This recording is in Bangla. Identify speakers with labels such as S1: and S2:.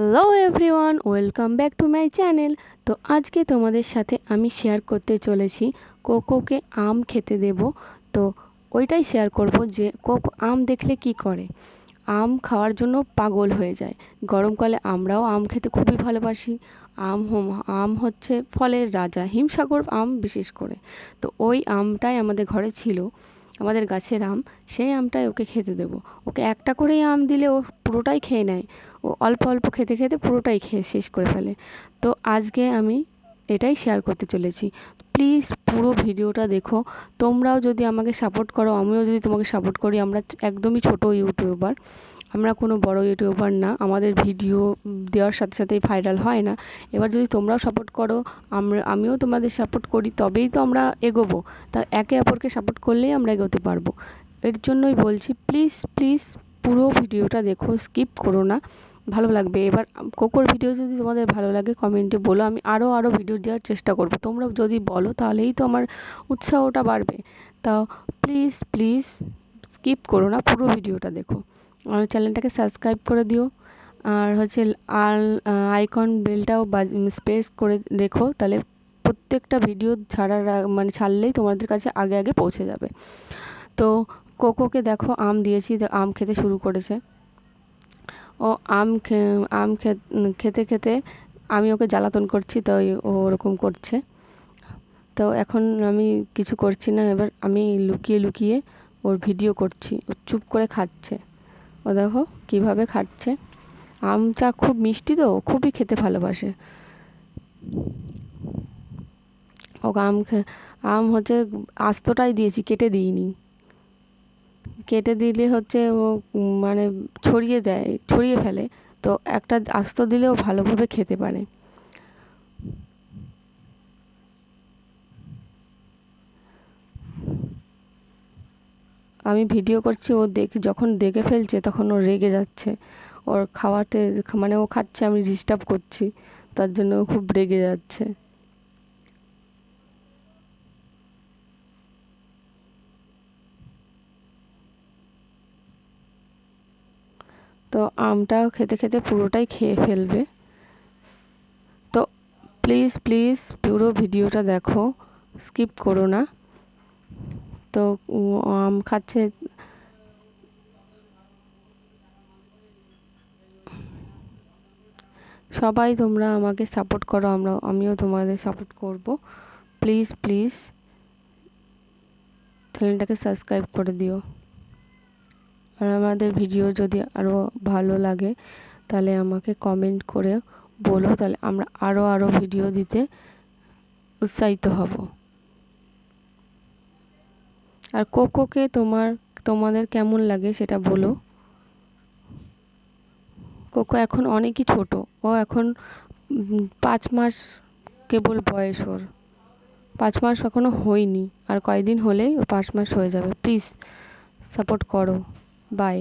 S1: Hello everyone welcome back to my channel তো আজকে তোমাদের সাথে আমি শেয়ার করতে চলেছি কোকোকে আম খেতে দেব। তো ওইটাই শেয়ার করব যে কোকো আম দেখলে কি করে? আম খাওয়ার জন্য পাগল হয়ে যায়। গরমকালে আমরাও আম খেতে খুবই ভালোবাসি। আম হোম- আম হচ্ছে ফলের রাজা, হিমসাগর আম বিশেষ করে। তো ওই আমটাই আমাদের ঘরে ছিল। আমাদের গাছের আম, সেই আমটাই ওকে খেতে দেব। ওকে একটা করেই আম দিলে ও পুরোটাই খেয়ে নেয়। ও অল্প অল্প খেতে খেতে পুরোটাই খেয়ে শেষ করে ফেলে। তো আজকে আমি এটাই শেয়ার করতে চলেছি। প্লিজ পুরো ভিডিওটা দেখো। তোমরাও যদি আমাকে সাপোর্ট করো, আমিও যদি তোমাকে সাপোর্ট করি, আমরা একদমই ছোট ইউটিউবার আমরা কোনো বড় ইউটিউবার না, আমাদের ভিডিও দেওয়ার সাথে সাথেই ভাইরাল হয় না। এবার যদি তোমরাও সাপোর্ট করো, আমরা, আমিও তোমাদের সাপোর্ট করি, তবেই তো আমরা এগোবো। তা একে অপরকে সাপোর্ট করলেই আমরা এগোতে পারব। এর জন্যই বলছি প্লিজ প্লিজ পুরো ভিডিওটা দেখো স্কিপ করো না। ভালো লাগবে। এবার কোকোর ভিডিও যদি তোমাদের ভালো লাগে কমেন্টে বলো। আমি আরও আরও ভিডিও দেওয়ার চেষ্টা করব। তোমরা যদি বলো, তাহলেই তো আমার উৎসাহটা বাড়বে। তাও প্লিজ প্লিজ স্কিপ করো না, পুরো ভিডিওটা দেখো। আমার চ্যানেলটাকে সাবস্ক্রাইব করে দিও। আর হচ্ছে আর আইকন বেলটাও স্পেস করে রেখো, তাহলে প্রত্যেকটা ভিডিও ছাড়ার মানে ছাড়লেই তোমাদের কাছে আগে আগে পৌঁছে যাবে। তো কোকোকে দেখো, আম দিয়েছি আম খেতে শুরু করেছে। ও আম আম খেতে খেতে আমি ওকে জ্বালাতন করছি, তো ও ওরকম করছে। তো এখন আমি কিছু করছি না, এবার আমি লুকিয়ে লুকিয়ে ওর ভিডিও করছি, ও চুপ করে খাচ্ছে। ও দেখো কীভাবে খাচ্ছে। আমটা খুব মিষ্টি তো খুবই খেতে ভালোবাসে। ও আম আম হচ্ছে আস্তটাই দিয়েছি, কেটে দিইনি। কেটে দিলে হচ্ছে ও মানে ছড়িয়ে দেয়, ছড়িয়ে ফেলে। তো একটা আস্ত দিলেও ভালোভাবে খেতে পারে। আমি ভিডিও করছি, ও দেখে, যখন দেখে ফেলছে তখন ও রেগে যাচ্ছে। ওর খাওয়াতে মানে ও খাচ্ছে, আমি ডিস্টার্ব করছি। তার জন্য ও খুব রেগে যাচ্ছে। তো আমটাও খেতে খেতে পুরোটাই খেয়ে ফেলবে। তো প্লিজ প্লিজ পুরো ভিডিওটা দেখো। স্কিপ করো না। তো আম খাচ্ছে। সবাই তোমরা আমাকে সাপোর্ট করো, আমরা, আমিও তোমাদের সাপোর্ট করব। প্লিজ প্লিজ চ্যানেলটাকে সাবস্ক্রাইব করে দিও। আর আমাদের ভিডিও যদি আরও ভালো লাগে, তাহলে আমাকে কমেন্ট করে বলো, তাহলে আমরা আরও আরও ভিডিও দিতে উৎসাহিত হব। আর কোকোকে তোমার, তোমাদের কেমন লাগে সেটা বলো। কোকো এখন অনেকই ছোট, ও এখন পাঁচ মাস কেবল বয়স ওর। পাঁচ মাস এখনও হয়নি, আর কয়দিন হলেই ওর পাঁচ মাস হয়ে যাবে। প্লিজ সাপোর্ট করো। বাই